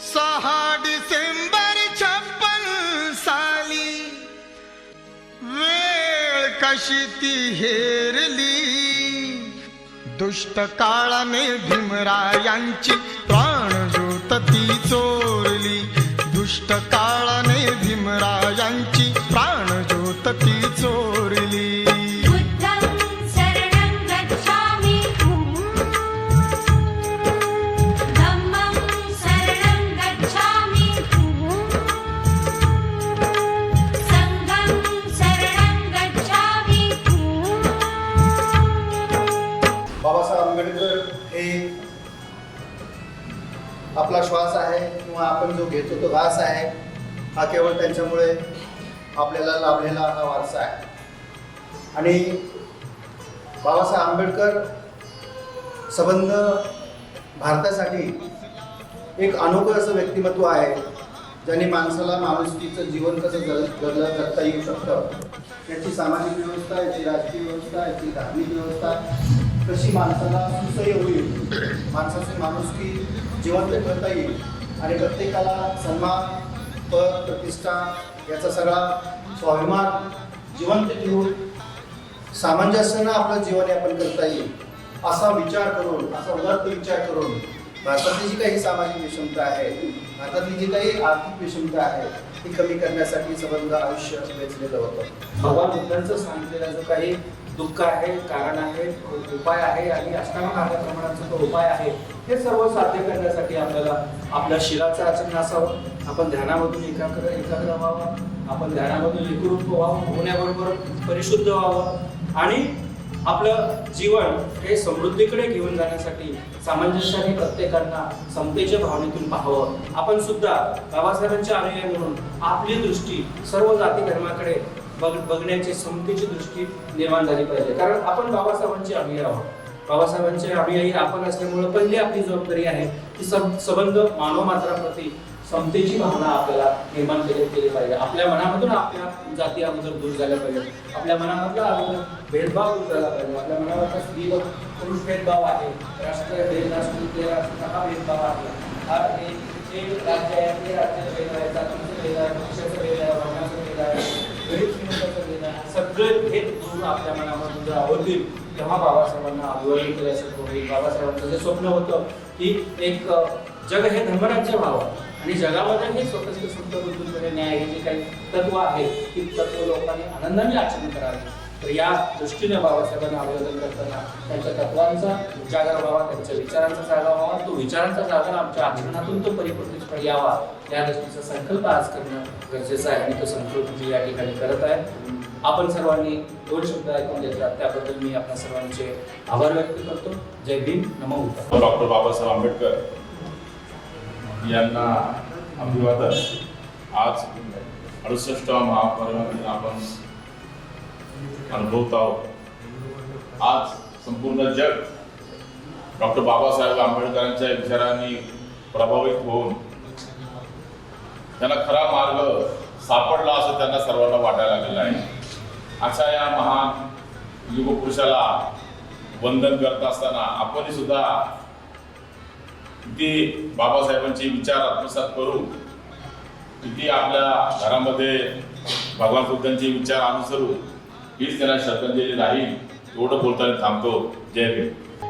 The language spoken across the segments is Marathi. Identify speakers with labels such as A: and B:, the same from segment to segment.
A: सहा डिसेंबर छप्पन साली. वेळ कशी ती हेरली. दुष्ट काळाने भीमरायांची प्राणज्योत ती चोरली. दुष्ट काळाने भीमरायांची प्राणज्योत ती चोरली.
B: आपला श्वास आहे किंवा आपण जो घेतो तो घास आहे हा केवळ त्यांच्यामुळे आपल्याला लाभलेला हा वारसा आहे. आणि बाबासाहेब आंबेडकर संबंध भारतासाठी एक अनोखं असं व्यक्तिमत्व आहे ज्याने माणसाला माणुसकीचं जीवन कसं जग जगलं जगता येऊ शकतं याची सामाजिक व्यवस्था याची राजकीय व्यवस्था याची धार्मिक व्यवस्था कशी माणसाला सुसह्य होईल. माणसाची माणुसकी जिवंत ठेवता येईल. आणि प्रत्येकाला सन्मान पद प्रतिष्ठा याचा सगळा स्वाभिमान जिवंत ठेवून सामंजस्यानं आपलं जीवनयापन करता येईल असा विचार करून असा उदात्त विचार करून भारतातली जी काही सामाजिक विषमता आहे भारतातली जी काही आर्थिक विषमता आहे ती कमी करण्यासाठी समजा आयुष्य वेचलेलं होतं.
C: भगवान बुद्धांचं सांगितलेला जो काही दुःख आहे कारण आहे उपाय आहे आणि अष्टांग कार्यक्रमाचा जो उपाय आहे हे सर्व साध्य करण्यासाठी आपल्याला आपल्या शिराचं आचरण असावं. आपण ध्यानामधून एकाग्र एकाग्र व्हावं. आपण ध्यानामधून एकरूप व्हावं होण्याबरोबर परिशुद्ध व्हावं. आणि आपलं जीवन हे समृद्धीकडे घेऊन जाण्यासाठी सामंजस्याने प्रत्येकांना समतेच्या भावनेतून पाहावं. आपण सुद्धा बाबासाहेबांच्या अनुयायी म्हणून आपली दृष्टी सर्व जाती धर्माकडे बघ बघण्याची समतेची दृष्टी निर्माण झाली पाहिजे. कारण आपण बाबासाहेबांचे अनुयायी आहोत. बाबासाहेबांचे अनुयायी आपण असल्यामुळे पहिली आपली जबाबदारी आहे की संबंध मानव मात्राप्रती समतेची भावना आपल्याला निर्माण केली केली पाहिजे. आपल्या मनामधून आपल्या जाती अगोदर दूर झाल्या पाहिजे आपल्या मनामधला अगोदर भेदभाव दूर झाला पाहिजे. आपल्या मनामधला स्त्री व पुरुष भेदभाव आहे. राष्ट्र भेद राष्ट्रीय हा भेदभाव आहे. हा हे राज्य आहे ते राज्याचं भेद आहे जातीचं भेद आहे पक्षाचं भेद आहे वर्णाचं भेद आहे गरीब श्रीमंताचं वेगळं आहे सगळे भेद दूर आपल्या मनामधून जर आवडतील तेव्हा बाबासाहेबांना अभिवादन केल्यासारखं होईल बाबासाहेबांचं जे स्वप्न होतं की एक जग हे धर्मराज्य व्हावं. आणि जगामध्ये हे स्वतःचे शुद्ध न्याय हे जे काही तत्व आहे ती तत्व लोकांनी आनंदाने आचरण करावे. तर या दृष्टीने बाबासाहेबांना अभिवादन करताना त्यांच्या तत्वांचा जागर व्हावा त्यांच्या विचारांचा जागा व्हावा. तो विचारांचा जागर आमच्या आचरणातून तो परिपूर्णपणे यावा या दृष्टीचा संकल्प आज करणं गरजेचं आहे. आणि तो संकल्प मी या ठिकाणी करत आहे. आपण सर्वांनी दोन शब्द ऐकून घेतला त्याबद्दल मी आपल्या सर्वांचे आभार व्यक्त करतो. जय भीम नमो
D: डॉक्टर बाबासाहेब आंबेडकर यांना अभिवादन. आज अडुसष्ट महापरिनिर्वाण आपण अनुभवत आहोत. आज संपूर्ण जग डॉक्टर बाबासाहेब आंबेडकरांच्या विचारांनी प्रभावित होऊन त्यांना खरा मार्ग सापडला असं त्यांना सर्वांना वाटायला लागलेला आहे. अशा या महान युगपुरुषाला वंदन करत असताना आपण सुद्धा किती बाबासाहेबांचे विचार आत्मसात करू किती आपल्या घरामध्ये भगवान बुद्धांचे विचार अनुसरू हीच त्यांना श्रद्धांजली राहील एवढं बोलताना थांबतो. जय भीम.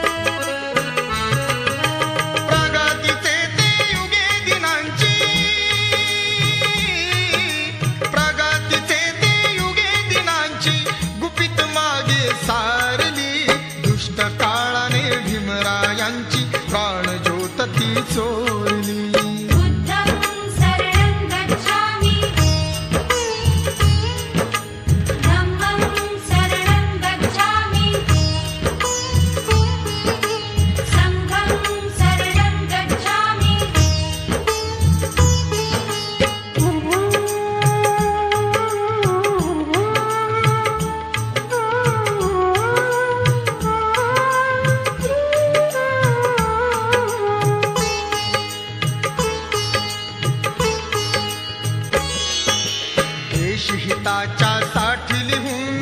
A: ती चोरली. हिताच्या साठी लिहून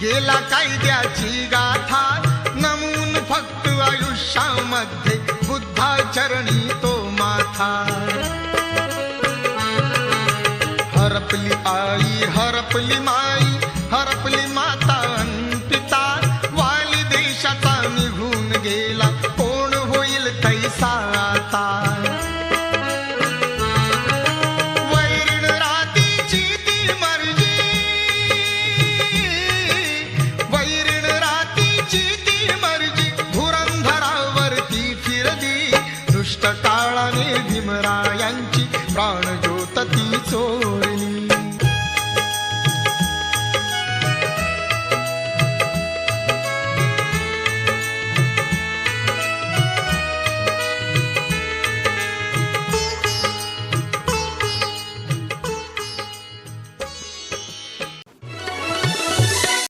A: गेला कायद्याची गाथा. नमून फक्त आयुष्यामध्ये बुद्धा चरणी तो माथा. हरपली आई हरपली माई हरपली माई